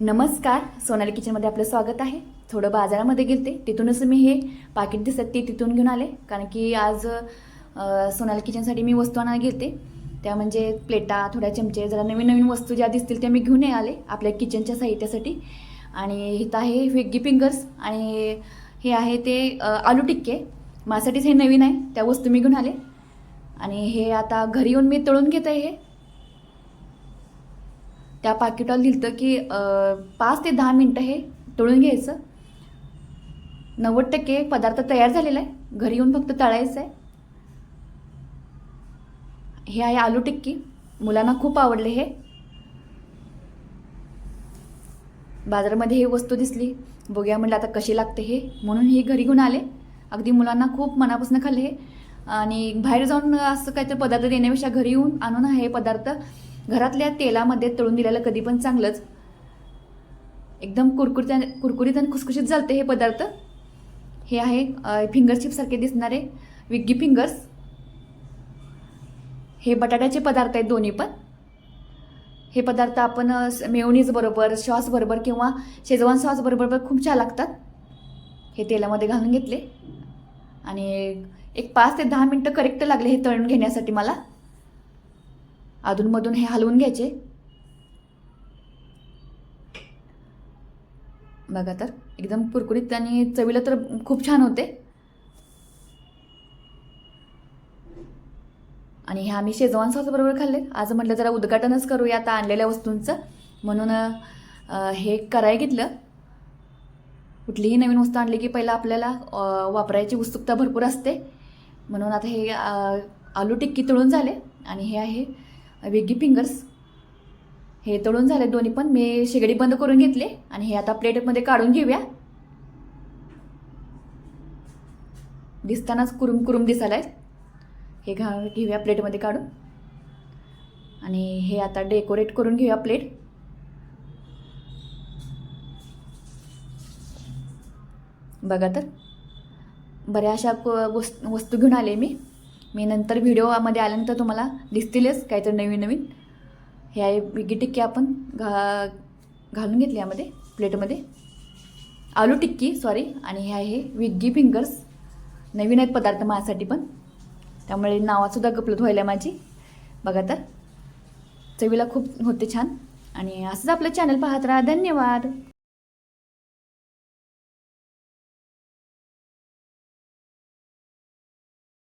नमस्कार. सोनाली किचनमध्ये आपलं स्वागत आहे. थोडं बाजारामध्ये गेलते. तिथूनच मी हे पाकिट दिसत ते तिथून घेऊन आले. कारण की आज सोनाली किचनसाठी मी वस्तू आणायला गेलते. त्या म्हणजे प्लेटा थोड्या चमचे जरा नवीन नवीन वस्तू ज्या दिसतील त्या मी घेऊन आले आपल्या किचनच्या साहित्यासाठी. आणि इथं आहे वेग्गी फिंगर्स आणि हे आहे ते आलू टिक्के. माझ्यासाठीच हे नवीन आहे. त्या वस्तू मी घेऊन आले. आणि हे आता घरी येऊन मी तळून घेत आहे हे. त्या पाकिटाला लिहितं की पाच ते दहा मिनटं हे तळून घ्यायचं. नव्वद टक्के पदार्थ तयार झालेला आहे. घरी येऊन फक्त तळायचं आहे. हे आहे आलू टिक्की. मुलांना खूप आवडले हे. बाजारामध्ये ही वस्तू दिसली. बघूया म्हणलं आता कशी लागते हे. म्हणून हे घरी घेऊन आले. अगदी मुलांना खूप मनापासून खाल्ले हे. आणि बाहेर जाऊन असं काहीतरी पदार्थ देण्यापेक्षा घरी येऊन आणून हे पदार्थ घरातल्या तेलामध्ये तळून दिलेलं कधी पण चांगलंच. एकदम कुरकुरत्या कुरकुरीत आणि खुसखुशीत चालते हे पदार्थ. हे आहे फिंगर चिपसारखे दिसणारे विग्गी फिंगर्स. हे बटाट्याचे पदार्थ आहेत दोन्ही पण. हे पदार्थ आपण मेयोनीज बरोबर सॉस बरोबर किंवा शेजवान सॉस बरोबर खूप छान लागतात. हे तेलामध्ये घालून घेतले. आणि एक पाच ते दहा मिनटं करेक्ट लागले हे तळून घेण्यासाठी मला. अधूनमधून हे हलवून घ्यायचे. बघा तर एकदम कुरकुरीत आणि चवीला तर खूप छान होते. आणि हे आम्ही शेजवान सॉस बरोबर खाल्ले. आज म्हटलं जरा उद्घाटनच करूया आता आणलेल्या वस्तूंचं. म्हणून हे करायला घेतलं. कुठलीही नवीन वस्तू आणली की पहिला आपल्याला वापरायची उत्सुकता भरपूर असते. म्हणून आता हे आलू टिक्की तळून झाले. आणि हे आहे वेगी फिंगर्स हे तळून झाले दोन्ही पण. मी शेगडी बंद करून घेतले आणि हे आता प्लेटमध्ये काढून घेऊया. दिसतानाच कुरुम कुरुम दिसायला हे घा घेऊया प्लेटमध्ये काढून. आणि हे आता डेकोरेट करून घेऊया प्लेट बघा तर. बऱ्या अशा वस्तू घेऊन आले मी. मी नंतर व्हिडिओमध्ये आल्यानंतर तुम्हाला दिसतीलच काहीतरी नवीन नवीन. हे आहे विगी टिक्की आपण घा घालून घेतली यामध्ये प्लेटमध्ये. आलू टिक्की सॉरी आणि हे आहे विग्गी फिंगर्स नवीन आहेत पदार्थ माझ्यासाठी पण. त्यामुळे नावासुद्धा गपलत व्हायला माझी. बघा तर. चवीला खूप होते छान. आणि असंच आपलं चॅनल पाहत राहा. धन्यवाद.